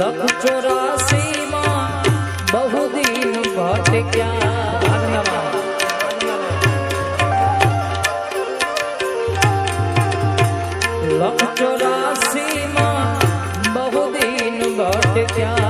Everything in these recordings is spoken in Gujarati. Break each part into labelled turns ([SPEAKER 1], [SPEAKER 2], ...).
[SPEAKER 1] લખ ચોરાસી માં બહુ દિન ભટક્યા લખ ચોરાસી માં બહુ દિન ભટક્યા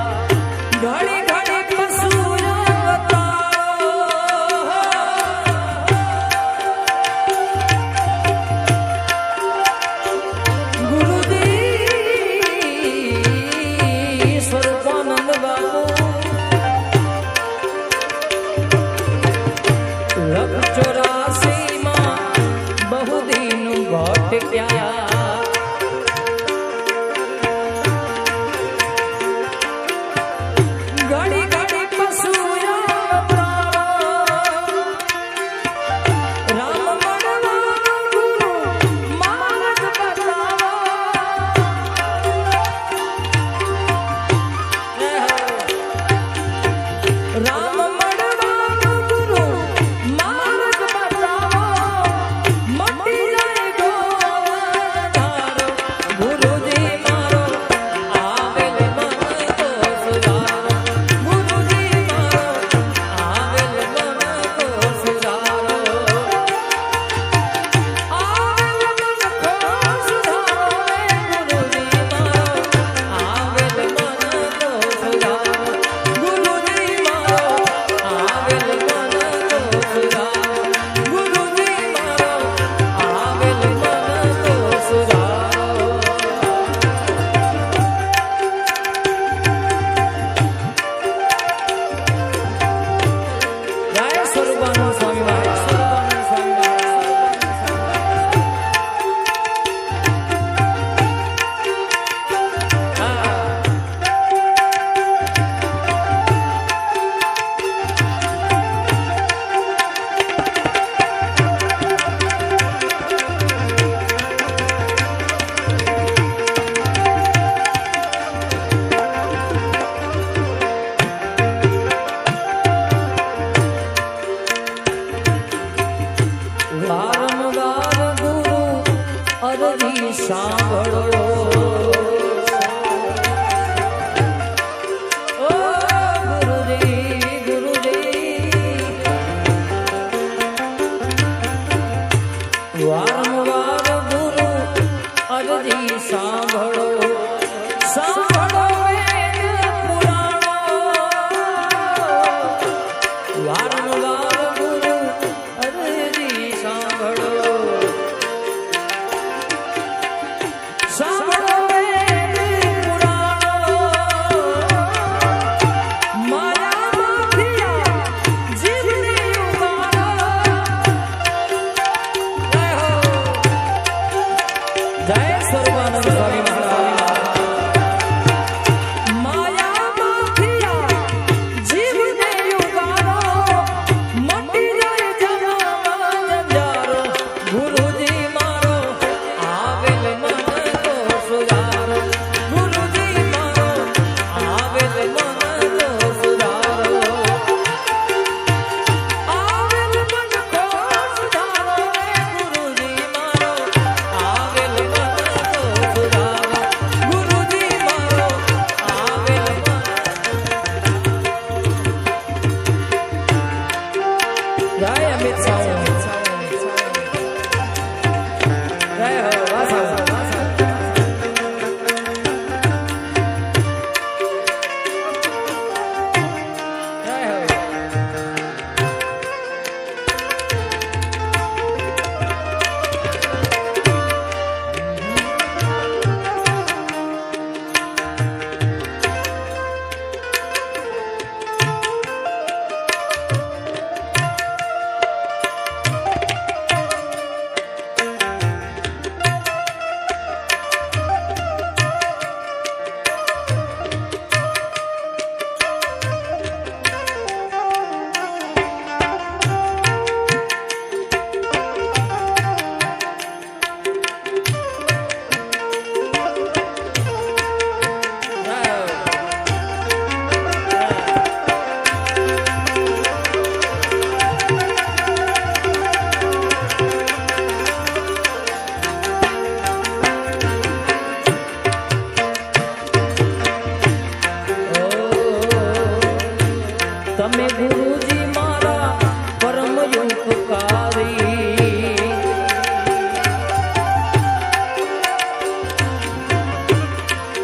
[SPEAKER 1] I am its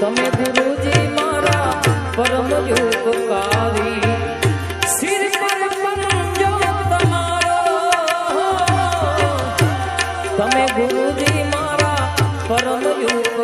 [SPEAKER 1] તમે ગુરુજી મારા પરમ યોગકારી તમે ગુરુજી મારા પરમ યોગ